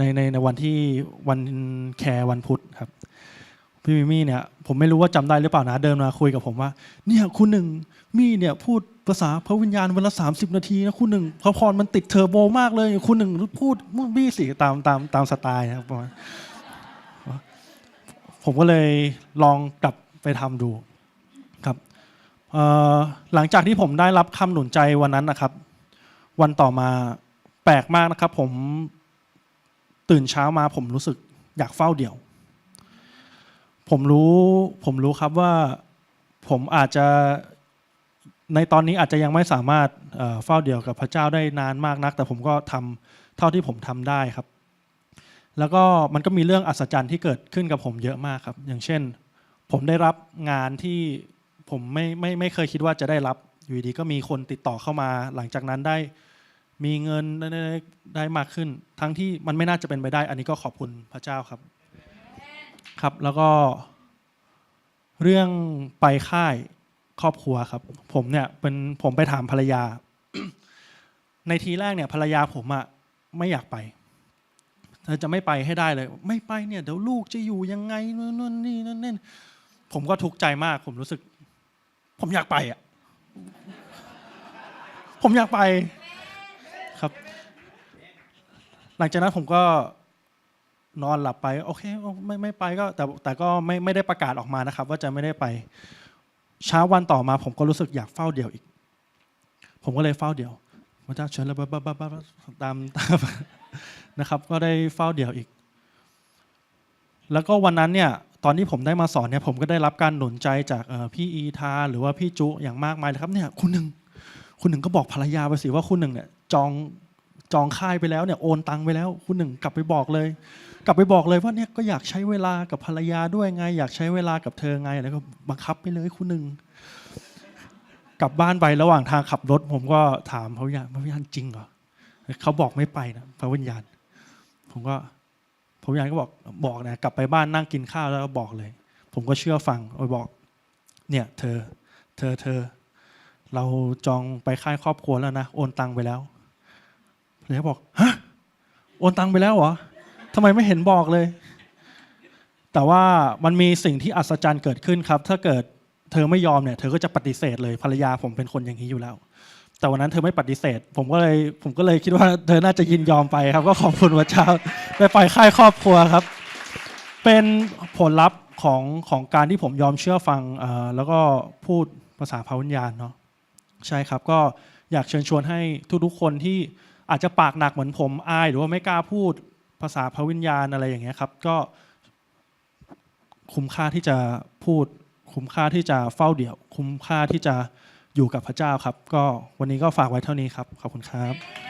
ในในในวันที่วันแคร์วันพุธครับพี่มิมี่เนี่ยผมไม่รู้ว่าจำได้หรือเปล่านะเดินมาคุยกับผมว่า เนี่ยคุณหนึ่งมี่เนี่ยพูดภาษาพระวิญญาณวันละสามสิบนาทีนะคุณหนึ่งพระพรมันติดเทอร์โบมากเลยคุณหนึ่งพูดมั่วบี้สิตามตามตามสไตล์นะครับประมาณผมก็เลยลองกลับไปทำดูครับหลังจากที่ผมได้รับคำหนุนใจวันนั้นนะครับ วันต่อมาแปลกมากนะครับ ผม ตื่นเช้ามาผมรู้สึกอยากเฝ้าเดี่ยว ผมรู้ผมรู้ครับว่าผมอาจจะในตอนนี้อาจจะยังไม่สามารถเฝ้าเดี่ยวกับพระเจ้าได้นานมากนัก แต่ผมก็ทำเท่าที่ผมทำได้ครับ แล้วก็มันก็มีเรื่องอัศจรรย์ที่เกิดขึ้นกับผมเยอะมากครับ อย่างเช่น ผมได้รับงานที่ผมไม่ไม่ไม่เคยคิดว่าจะได้รับอยู่ดีก็มีคนติดต่อเข้ามา หลังจากนั้นได้ มีเงินได้ได้มากขึ้น ทั้งที่มันไม่น่าจะเป็นไปได้ อันนี้ก็ขอบคุณพระเจ้าครับ ครับแล้วก็ เรื่องไปค่ายครอบครัวครับ ผมเนี่ยเป็นผมไปถามภรรยา ในทีแรกเนี่ยภรรยาผมอะไม่อยากไปเธอจะไม่ไปให้ได้เลย ไม่ไปเนี่ยเดี๋ยวลูกจะอยู่ยังไงนู่นนี่นั่นนี่ผมก็ทุกข์ใจมาก ผมรู้สึก ผมอยากไปอะผมอยากไปครับ หลังจากนั้นผมก็นอนหลับไปโอเคไม่ไม่ไปก็แต่แต่ก็ไม่ไม่ได้ประกาศออกมานะครับ ว่าจะไม่ได้ไปเช้าวันต่อมา ผมก็รู้สึกอยากเฝ้าเดี่ยวอีก ผมก็เลยเฝ้าเดี่ยวพระเจ้าเชิญแล้วบ้าบ้าบ้าตามตามนะครับ ก็ได้เฝ้าเดี่ยวอีก แล้วก็วันนั้นเนี่ยตอนที่ผมได้มาสอนเนี่ยผมก็ได้รับการหนุนใจจากพี่อีทาหรือว่าพี่จุอย่างมากมายเลยครับเนี่ยคุณหนึ่งคุณหนึ่งก็บอกภรรยาไปสิว่าคุณหนึ่งเนี่ยจอง จองค่ายไปแล้วเนี่ยโอนตังไปแล้ว คุณหนึ่งกลับไปบอกเลย กลับไปบอกเลยว่าเนี่ยก็อยากใช้เวลากับภรรยาด้วยไง อยากใช้เวลากับเธอไงแล้วก็บังคับไปเลยคุณหนึ่งกลับบ้านไประหว่างทางขับรถ ผมก็ถามพระวิญญาณพระวิญญาณจริงเหรอเขาบอกไม่ไปนะพระวิญญาณ ผมก็พระวิญญาณก็บอกบอกนะกลับไปบ้านนั่งกินข้าวแล้วก็บอกเลย ผมก็เชื่อฟังไปบอก เนี่ย เธอ เธอเธอ เราจองไปค่ายครอบครัวแล้วนะโอนตังไปแล้ว เลยเขาบอกฮะโอนตังไปแล้วเหรอทำไมไม่เห็นบอกเลย แต่ว่ามันมีสิ่งที่อัศจรรย์เกิดขึ้นครับ ถ้าเกิดเธอไม่ยอมเนี่ยเธอก็จะปฏิเสธเลยภรรยาผมเป็นคนอย่างนี้อยู่แล้ว แต่วันนั้นเธอไม่ปฏิเสธ ผมก็เลยผมก็เลยคิดว่าเธอน่าจะยินยอมไปครับ ก็ขอบคุณพระเจ้าไปปล่อยค่ายครอบครัวครับ เป็นผลลัพธ์ของของการที่ผมยอมเชื่อฟังอ่อแล้วก็พูดภาษาพระวิญญาณเนาะใช่ครับก็อยากเชิญชวนให้ทุกๆคนที่ อาจจะปากหนักเหมือนผมอายหรือว่าไม่กล้าพูดภาษาพระวิญญาณอะไรอย่างเงี้ยครับ ก็คุ้มค่าที่จะพูด คุ้มค่าที่จะเฝ้าเดี่ยว คุ้มค่าที่จะอยู่กับพระเจ้าครับ ก็วันนี้ก็ฝากไว้เท่านี้ครับ ขอบคุณครับ